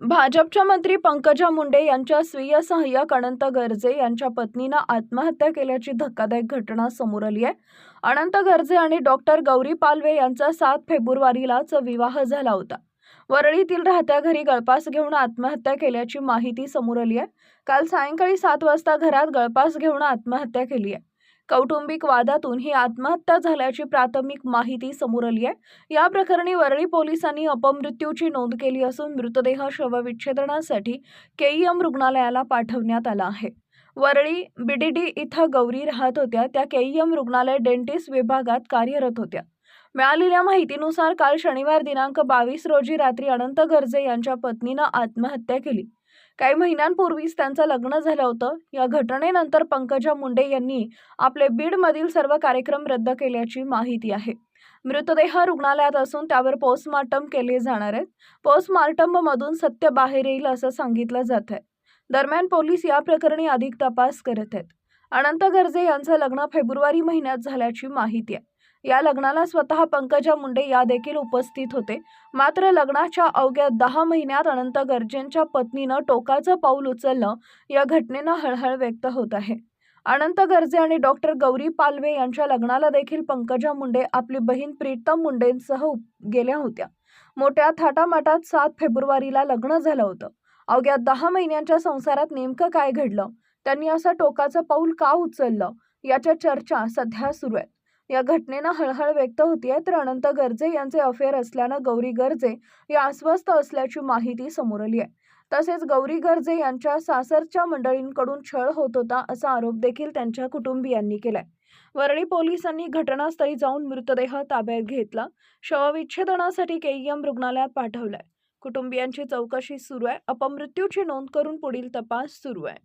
भाजपच्या मंत्री पंकजा मुंडे यांच्या स्वीय सहाय्यक अनंत गर्जे यांच्या पत्नीनं आत्महत्या केल्याची धक्कादायक घटना समोर आली आहे. अनंत गर्जे आणि डॉक्टर गौरी पालवे यांचा सात फेब्रुवारीलाच विवाह झाला होता. वरळीतील राहत्या घरी गळपास घेऊन आत्महत्या केल्याची माहिती समोर आली आहे. काल सायंकाळी सात वाजता घरात गळपास घेऊन आत्महत्या केली आहे. कौटुंबिक वादातून ही आत्महत्या झाल्याची प्राथमिक माहिती समोर आली आहे. या प्रकरणी वरळी पोलिसांनी अपमृत्यूची नोंद केली असून मृतदेह शवविच्छेदनासाठी केईएम रुग्णालयाला पाठवण्यात आला आहे. वरळी बीडीडी इथं गौरी राहत होत्या. त्या केईएम रुग्णालय डेंटिस्ट विभागात कार्यरत होत्या. मिळालेल्या माहितीनुसार काल शनिवार दिनांक बावीस रोजी रात्री अनंत गर्जे यांच्या पत्नीनं आत्महत्या केली. काही महिन्यांपूर्वीच त्यांचं लग्न झालं होतं. या घटनेनंतर पंकजा मुंडे यांनी आपले बीडमधील सर्व कार्यक्रम रद्द केल्याची माहिती आहे. मृतदेह रुग्णालयात असून त्यावर पोस्टमार्टम केले जाणार आहेत. पोस्टमार्टममधून सत्य बाहेर येईल असं सांगितलं जात आहे. दरम्यान पोलीस या प्रकरणी अधिक तपास करत आहेत. अनंत गर्जे यांचं लग्न फेब्रुवारी महिन्यात झाल्याची माहिती आहे. या लग्नाला स्वतः पंकजा मुंडे या देखील उपस्थित होते. मात्र लग्नाच्या अवघ्या दहा महिन्यात अनंत गर्जेंच्या पत्नीनं टोकाचं पाऊल उचललं या घटनेनं हळहळ व्यक्त होत आहे. अनंत गर्जे आणि डॉक्टर गौरी पालवे यांच्या लग्नाला देखील पंकजा मुंडे आपली बहीण प्रीतम मुंडेंसह गेल्या होत्या. मोठ्या थाटामाटात सात फेब्रुवारीला लग्न झालं होतं. अवघ्या दहा महिन्यांच्या संसारात नेमकं काय घडलं? त्यांनी असं टोकाचं पाऊल का उचललं? याच्या चर्चा सध्या सुरू आहेत या घटनेनं हळहळ व्यक्त होतीये. तर अनंत गर्जे यांचे अफेअर असल्यानं गौरी गर्जे या अस्वस्थ असल्याची माहिती समोर आली आहे तसेच गौरी गर्जे यांच्या सासरच्या मंडळींकडून छळ होत होता असा आरोप देखील त्यांच्या कुटुंबियांनी केलाय. वरळी पोलिसांनी घटनास्थळी जाऊन मृतदेह ताब्यात घेतला. शवविच्छेदनासाठी केईएम रुग्णालयात पाठवलाय. कुटुंबियांची चौकशी सुरू आहे. अपमृत्यूची नोंद करून पुढील तपास सुरू आहे.